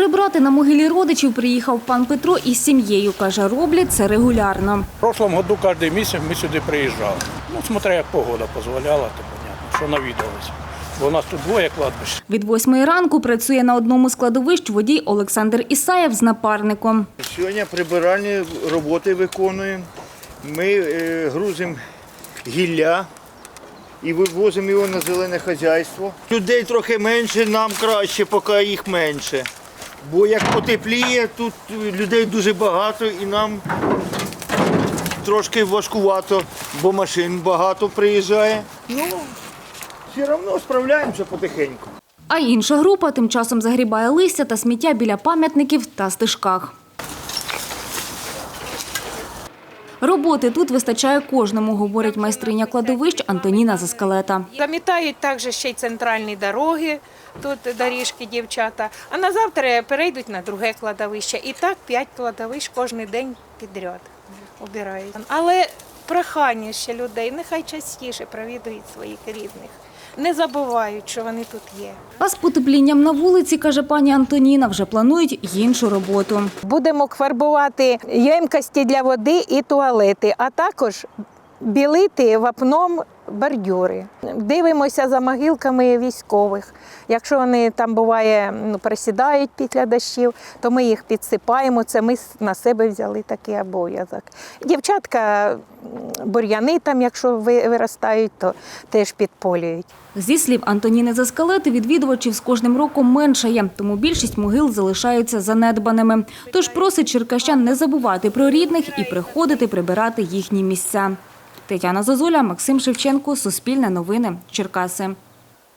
Прибрати на могилі родичів приїхав пан Петро із сім'єю. Каже, роблять це регулярно. В прошлом году кожен місяць ми сюди приїжджали. Ну, смотря як погода дозволяла, то понятно, що навідалися. Бо у нас тут двоє кладбищ. Від восьмої ранку працює на одному з кладовищ водій Олександр Ісаєв з напарником. Сьогодні прибиральні роботи виконуємо. Ми е, грузимо гілля і вивозимо його на зелене хазяйство. Людей трохи менше, нам краще, поки їх менше. Бо як потепліє, тут людей дуже багато і нам трошки важкувато, бо машин багато приїжджає. Ну, все одно справляємося потихеньку. А інша група тим часом загрібає листя та сміття біля пам'ятників та стежках. Роботи тут вистачає кожному, говорить майстриня кладовищ Антоніна Заскалета. Замітають також ще й центральні дороги, тут доріжки дівчата. А на завтра перейдуть на друге кладовище. І так п'ять кладовищ кожен день підряд обирають. Але прохання ще людей, нехай частіше провідують своїх рідних. Не забувають, що вони тут є. А з потеплінням на вулиці, каже пані Антоніна, вже планують іншу роботу. Будемо фарбувати ємкості для води і туалети, а також білити вапном бордюри. Дивимося за могилками військових. Якщо вони там буває ну, присідають після дощів, то ми їх підсипаємо. Це ми на себе взяли такий обов'язок. Дівчатка бур'яни там, якщо ви- виростають, то теж підполюють. Зі слів Антоніни Заскалети, відвідувачів з кожним роком меншає, тому більшість могил залишаються занедбаними. Тож просить черкащан не забувати про рідних і приходити прибирати їхні місця. Тетяна Зозуля, Максим Шевченко, Суспільне новини, Черкаси.